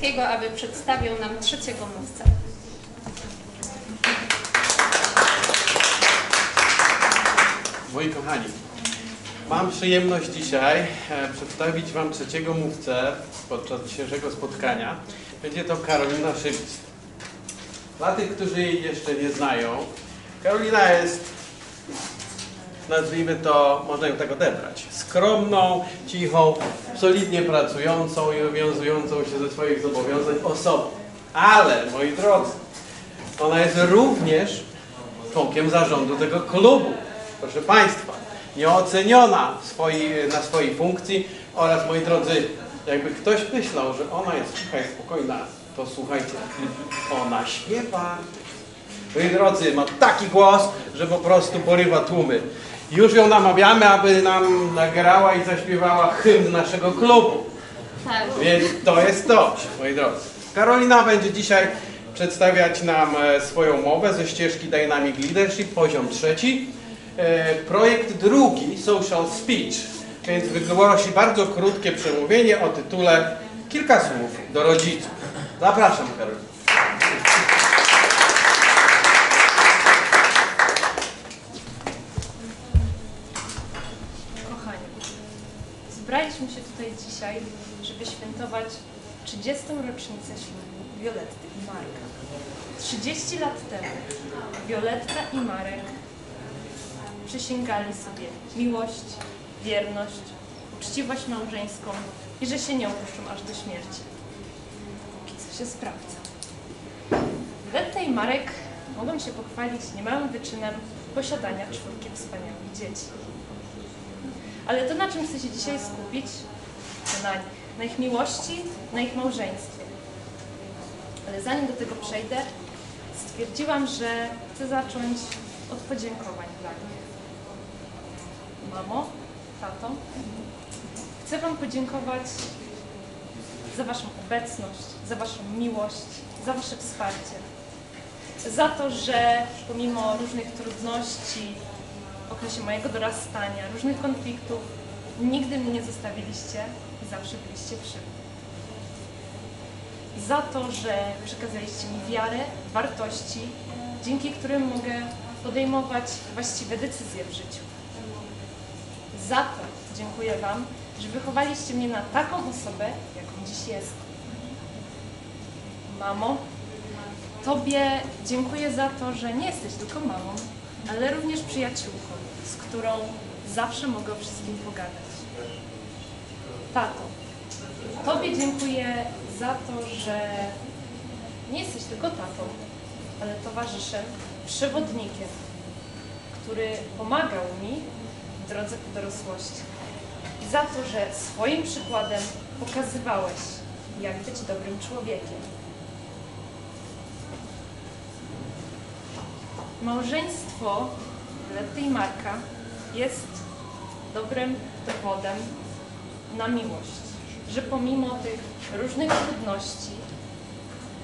Wojciechowskiego, aby przedstawił nam trzeciego mówcę. Moi kochani, mam przyjemność dzisiaj e, przedstawić Wam trzeciego mówcę podczas dzisiejszego spotkania. Będzie to Karolina Szybic. Dla tych, którzy jej jeszcze nie znają, Karolina jest, nazwijmy to, można ją tak odebrać, skromną, cichą, solidnie pracującą i wywiązującą się ze swoich zobowiązań osobą. Ale, moi drodzy, ona jest również członkiem zarządu tego klubu. Proszę Państwa, nieoceniona na swojej funkcji oraz, moi drodzy, jakby ktoś myślał, że ona jest cicha i spokojna, to słuchajcie, ona śpiewa. Moi drodzy, ma taki głos, że po prostu porywa tłumy. Już ją namawiamy, aby nam nagrała i zaśpiewała hymn naszego klubu. Tak. Więc to jest to, moi drodzy. Karolina będzie dzisiaj przedstawiać nam e, swoją mowę ze ścieżki Dynamic Leadership, poziom trzeci. E, Projekt drugi, Social Speech, więc wygłosi bardzo krótkie przemówienie o tytule Kilka słów do rodziców. Zapraszam, Karolina. Tutaj dzisiaj, żeby świętować 30. rocznicę ślubu Violetty i Marka. 30 lat temu Violetta i Marek przysięgali sobie miłość, wierność, uczciwość małżeńską i że się nie opuszczą aż do śmierci. Póki co się sprawdza. Violetta i Marek mogą się pochwalić niemałym wyczynem posiadania czwórki wspaniałych dzieci. Ale to, na czym chcę się dzisiaj skupić, na ich miłości, na ich małżeństwie. Ale zanim do tego przejdę, stwierdziłam, że chcę zacząć od podziękowań dla nich. Mamo, tato, chcę Wam podziękować za Waszą obecność, za Waszą miłość, za Wasze wsparcie. Za to, że pomimo różnych trudności, w okresie mojego dorastania, różnych konfliktów, nigdy mnie nie zostawiliście i zawsze byliście przy mnie. Za to, że przekazaliście mi wiarę, wartości, dzięki którym mogę podejmować właściwe decyzje w życiu. Za to dziękuję Wam, że wychowaliście mnie na taką osobę, jaką dziś jestem. Mamo, Tobie dziękuję za to, że nie jesteś tylko mamą, ale również przyjaciółką, z którą zawsze mogę o wszystkim pogadać. Tato, Tobie dziękuję za to, że nie jesteś tylko tatą, ale towarzyszem, przewodnikiem, który pomagał mi w drodze ku dorosłości. I za to, że swoim przykładem pokazywałeś, jak być dobrym człowiekiem. Małżeństwo Letty i Marka jest dobrym dowodem na miłość, że pomimo tych różnych trudności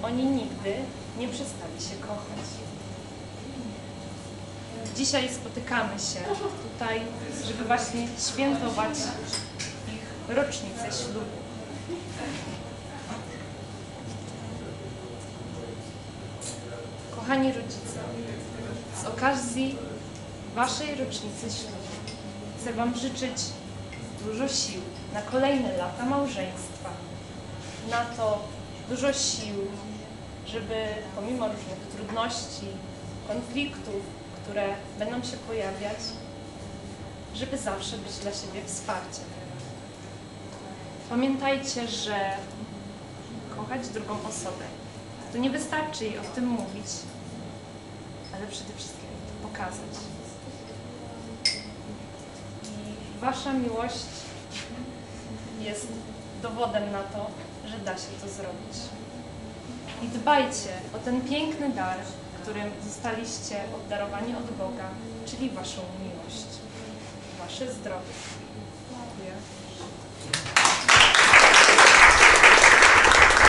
oni nigdy nie przestali się kochać. Dzisiaj spotykamy się tutaj, żeby właśnie świętować ich rocznicę ślubu. Kochani rodzice, z okazji Waszej rocznicy ślubu chcę Wam życzyć dużo sił na kolejne lata małżeństwa. Na to dużo sił, żeby pomimo różnych trudności, konfliktów, które będą się pojawiać, żeby zawsze być dla siebie wsparciem. Pamiętajcie, że kochać drugą osobę to nie wystarczy jej o tym mówić, ale przede wszystkim to pokazać. Wasza miłość jest dowodem na to, że da się to zrobić. I dbajcie o ten piękny dar, którym zostaliście obdarowani od Boga, czyli Waszą miłość, Wasze zdrowie. Dziękuję.